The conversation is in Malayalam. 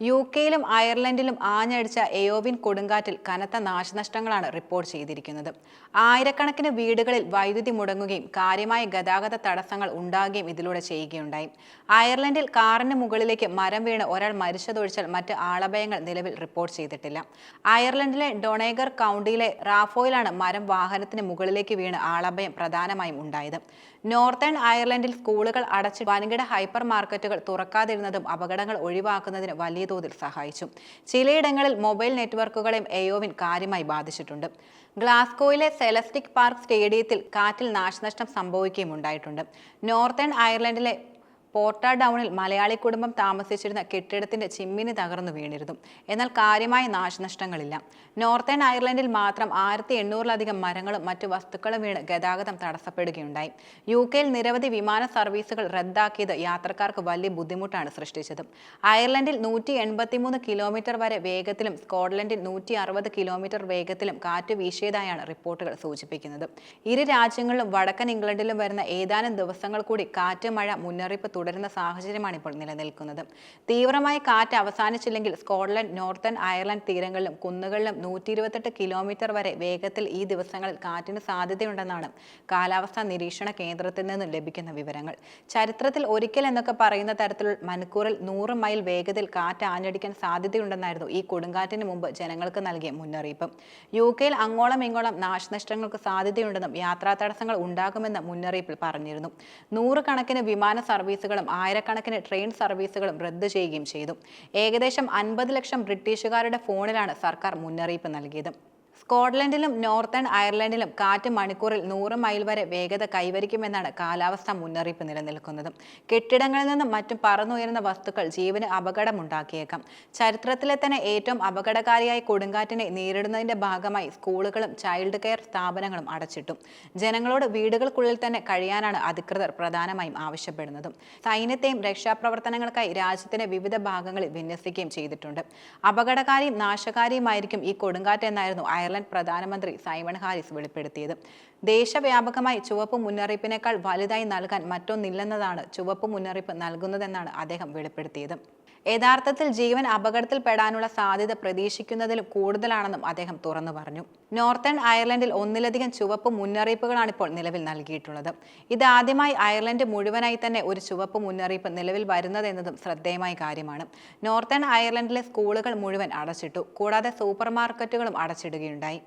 യു കെയിലും അയർലൻഡിലും ആഞ്ഞടിച്ച എയോവിൻ കൊടുങ്കാറ്റിൽ കനത്ത നാശനഷ്ടങ്ങളാണ് റിപ്പോർട്ട് ചെയ്തിരിക്കുന്നത്. ആയിരക്കണക്കിന് വീടുകളിൽ വൈദ്യുതി മുടങ്ങുകയും കാര്യമായ ഗതാഗത തടസ്സങ്ങൾ ഉണ്ടാകുകയും ഇതിലൂടെ ചെയ്യുകയുണ്ടായി. അയർലൻഡിൽ കാറിന് മുകളിലേക്ക് മരം വീണ് ഒരാൾ മരിച്ചതൊഴിച്ചാൽ മറ്റ് ആളഭയങ്ങൾ നിലവിൽ റിപ്പോർട്ട് ചെയ്തിട്ടില്ല. അയർലൻഡിലെ ഡൊണേഗർ കൗണ്ടിയിലെ റാഫോയിലാണ് മരം വാഹനത്തിന് മുകളിലേക്ക് വീണ് ആളഭയം പ്രധാനമായും ഉണ്ടായത്. നോർത്തേൺ അയർലൻഡിൽ സ്കൂളുകൾ അടച്ച് വൻകിട ഹൈപ്പർ മാർക്കറ്റുകൾ തുറക്കാതിരുന്നതും അപകടങ്ങൾ ഒഴിവാക്കുന്നതിന് വലിയ തോതിൽ സഹായിച്ചു. ചിലയിടങ്ങളിൽ മൊബൈൽ നെറ്റ്വർക്കുകളെയും എയോവിൻ കാര്യമായി ബാധിച്ചിട്ടുണ്ട്. ഗ്ലാസ്കോയിലെ സെലസ്റ്റിക് പാർക്ക് സ്റ്റേഡിയത്തിൽ കാറ്റിൽ നാശനഷ്ടം സംഭവിക്കുകയും ഉണ്ടായിട്ടുണ്ട്. നോർത്തേൺ അയർലൻഡിലെ പോർട്ട ഡൗണിൽ മലയാളി കുടുംബം താമസിച്ചിരുന്ന കെട്ടിടത്തിന്റെ ചിമ്മിനി തകർന്നു വീണിരുന്നു. എന്നാൽ കാര്യമായ നാശനഷ്ടങ്ങളില്ല. നോർത്തേൺ അയർലൻഡിൽ മാത്രം ആയിരത്തി എണ്ണൂറിലധികം മരങ്ങളും മറ്റു വസ്തുക്കളും വീണ് ഗതാഗതം തടസ്സപ്പെടുകയുണ്ടായി. യു കെയിൽ നിരവധി വിമാന സർവീസുകൾ റദ്ദാക്കിയത് യാത്രക്കാർക്ക് വലിയ ബുദ്ധിമുട്ടാണ് സൃഷ്ടിച്ചത്. അയർലൻഡിൽ നൂറ്റി എൺപത്തിമൂന്ന് കിലോമീറ്റർ വരെ വേഗത്തിലും സ്കോട്ട്ലൻഡിൽ നൂറ്റി അറുപത് കിലോമീറ്റർ വേഗത്തിലും കാറ്റ് വീശിയതായാണ് റിപ്പോർട്ടുകൾ സൂചിപ്പിക്കുന്നത്. ഇരു രാജ്യങ്ങളിലും വടക്കൻ ഇംഗ്ലണ്ടിലും വരുന്ന ഏതാനും ദിവസങ്ങൾ കൂടി കാറ്റ് മഴ മുന്നറിയിപ്പ് തുടരുന്ന സാഹചര്യമാണ് ഇപ്പോൾ നിലനിൽക്കുന്നത്. തീവ്രമായ കാറ്റ് അവസാനിച്ചില്ലെങ്കിൽ സ്കോട്ട്ലൻഡ് നോർത്തേൺ അയർലൻഡ് തീരങ്ങളിലും കുന്നുകളിലും നൂറ്റി ഇരുപത്തെട്ട് കിലോമീറ്റർ വരെ വേഗത്തിൽ ഈ ദിവസങ്ങളിൽ കാറ്റിന് സാധ്യതയുണ്ടെന്നാണ് കാലാവസ്ഥാ നിരീക്ഷണ കേന്ദ്രത്തിൽ നിന്ന് ലഭിക്കുന്ന വിവരങ്ങൾ. ചരിത്രത്തിൽ ഒരിക്കൽ എന്നൊക്കെ പറയുന്ന തരത്തിൽ മണിക്കൂറിൽ നൂറ് മൈൽ വേഗതയിൽ കാറ്റ് ആഞ്ഞടിക്കാൻ സാധ്യതയുണ്ടെന്നായിരുന്നു ഈ കൊടുങ്കാറ്റിന് മുമ്പ് ജനങ്ങൾക്ക് നൽകിയ മുന്നറിയിപ്പ്. യു കെയിൽ അങ്ങോളം ഇങ്ങോളം നാശനഷ്ടങ്ങൾക്ക് സാധ്യതയുണ്ടെന്നും യാത്രാ തടസ്സങ്ങൾ ഉണ്ടാകുമെന്ന് മുന്നറിയിപ്പിൽ പറഞ്ഞിരുന്നു. നൂറുകണക്കിന് വിമാന സർവീസുകളും ആയിരക്കണക്കിന് ട്രെയിൻ സർവീസുകളും റദ്ദു ചെയ്യുകയും ചെയ്തു. ഏകദേശം അൻപത് ലക്ഷം ബ്രിട്ടീഷുകാരുടെ ഫോണിലാണ് സർക്കാർ മുന്നറിയിപ്പ് നൽകിയത്. സ്കോട്ട്ലൻഡിലും നോർത്തേൺ അയർലൻഡിലും കാറ്റ് മണിക്കൂറിൽ നൂറ് മൈൽ വരെ വേഗത കൈവരിക്കുമെന്നാണ് കാലാവസ്ഥാ മുന്നറിയിപ്പ് നിലനിൽക്കുന്നത്. കെട്ടിടങ്ങളിൽ നിന്നും മറ്റും പറന്നുയരുന്ന വസ്തുക്കൾ ജീവന് അപകടമുണ്ടാക്കിയേക്കാം. ചരിത്രത്തിലെ തന്നെ ഏറ്റവും അപകടകാരിയായ കൊടുങ്കാറ്റിനെ നേരിടുന്നതിന്റെ ഭാഗമായി സ്കൂളുകളും ചൈൽഡ് കെയർ സ്ഥാപനങ്ങളും അടച്ചിട്ടു. ജനങ്ങളോട് വീടുകൾക്കുള്ളിൽ തന്നെ കഴിയാനാണ് അധികൃതർ പ്രധാനമായും ആവശ്യപ്പെടുന്നത്. സൈന്യത്തെയും രക്ഷാപ്രവർത്തനങ്ങൾക്കായി രാജ്യത്തിന്റെ വിവിധ ഭാഗങ്ങളിൽ വിന്യസിക്കുകയും ചെയ്തിട്ടുണ്ട്. അപകടകാരിയും നാശകാരിയുമായിരിക്കും ഈ കൊടുങ്കാറ്റ് എന്നായിരുന്നു അയർലൻഡ് പ്രധാനമന്ത്രി സൈമൺ ഹാരിസ് വെളിപ്പെടുത്തിയത്. ദേശവ്യാപകമായി ചുവപ്പ് മുന്നറിയിപ്പിനേക്കാൾ വലുതായി നൽകാൻ മറ്റൊന്നില്ലെന്നതാണ് ചുവപ്പ് മുന്നറിയിപ്പ് നൽകുന്നതെന്നാണ് അദ്ദേഹം വെളിപ്പെടുത്തിയത്. യഥാർത്ഥത്തിൽ ജീവൻ അപകടത്തിൽപ്പെടാനുള്ള സാധ്യത പ്രതീക്ഷിക്കുന്നതിൽ കൂടുതലാണെന്നും അദ്ദേഹം തുറന്നു പറഞ്ഞു. നോർത്തേൺ അയർലൻഡിൽ ഒന്നിലധികം ചുവപ്പ് മുന്നറിയിപ്പുകളാണ് ഇപ്പോൾ നിലവിൽ നൽകിയിട്ടുള്ളത്. ഇതാദ്യമായി അയർലൻഡ് മുഴുവനായി തന്നെ ഒരു ചുവപ്പ് മുന്നറിയിപ്പ് നിലവിൽ വരുന്നതെന്നതും ശ്രദ്ധേയമായ കാര്യമാണ്. നോർത്തേൺ അയർലൻഡിലെ സ്കൂളുകൾ മുഴുവൻ അടച്ചിട്ടു. കൂടാതെ സൂപ്പർ മാർക്കറ്റുകളും അടച്ചിടുകയുണ്ടായി.